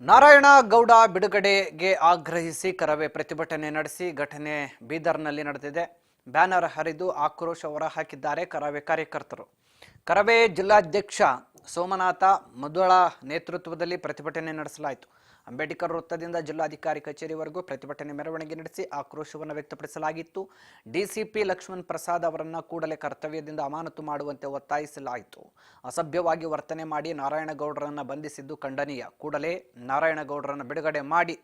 ನಾರಾಯಣ ಗೌಡ ಬಿಡುಗಡೆಗೆ ಆಗ್ರಹಿಸಿ ಕರವೇ ಪ್ರತಿಭಟನೆ ನಡೆಸಿ ಘಟನೆ ಬೀದರ್ನಲ್ಲಿ ನಡೆದಿದೆ. ಬ್ಯಾನರ್ ಹರಿದು ಆಕ್ರೋಶ ಹೊರಹಾಕಿದ್ದಾರೆ ಕರವೇ ಕಾರ್ಯಕರ್ತರು. ಕರವೇ ಜಿಲ್ಲಾಧ್ಯಕ್ಷ ಸೋಮನಾಥ ಮಧುಳ ನೇತೃತ್ವದಲ್ಲಿ ಪ್ರತಿಭಟನೆ ನಡೆಸಲಾಯಿತು. ಅಂಬೇಡ್ಕರ್ ವೃತ್ತದಿಂದ ಜಿಲ್ಲಾಧಿಕಾರಿ ಕಚೇರಿವರೆಗೂ ಪ್ರತಿಭಟನೆ ಮೆರವಣಿಗೆ ನಡೆಸಿ ಆಕ್ರೋಶವನ್ನು ವ್ಯಕ್ತಪಡಿಸಲಾಗಿತ್ತು. ಡಿಸಿಪಿ ಲಕ್ಷ್ಮಣ್ ಪ್ರಸಾದ್ ಅವರನ್ನು ಕೂಡಲೇ ಕರ್ತವ್ಯದಿಂದ ಅಮಾನತು ಮಾಡುವಂತೆ ಒತ್ತಾಯಿಸಲಾಯಿತು. ಅಸಭ್ಯವಾಗಿ ವರ್ತನೆ ಮಾಡಿ ನಾರಾಯಣಗೌಡರನ್ನು ಬಂಧಿಸಿದ್ದು ಖಂಡನೀಯ. ಕೂಡಲೇ ನಾರಾಯಣಗೌಡರನ್ನು ಬಿಡುಗಡೆ ಮಾಡಿ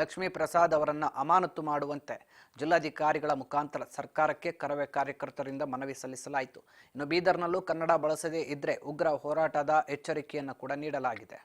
ಲಕ್ಷ್ಮೀ ಪ್ರಸಾದ್ ಅವರನ್ನು ಅಮಾನತು ಮಾಡುವಂತೆ ಜಿಲ್ಲಾಧಿಕಾರಿಗಳ ಮುಖಾಂತರ ಸರ್ಕಾರಕ್ಕೆ ಕರವೇ ಕಾರ್ಯಕರ್ತರಿಂದ ಮನವಿ ಸಲ್ಲಿಸಲಾಯಿತು. ಇನ್ನು ಬೀದರ್ನಲ್ಲೂ ಕನ್ನಡ ಬಳಸದೇ ಇದ್ರೆ ಉಗ್ರ ಹೋರಾಟದ ಎಚ್ಚರಿಕೆಯನ್ನು ಕೂಡ ನೀಡಲಾಗಿದೆ.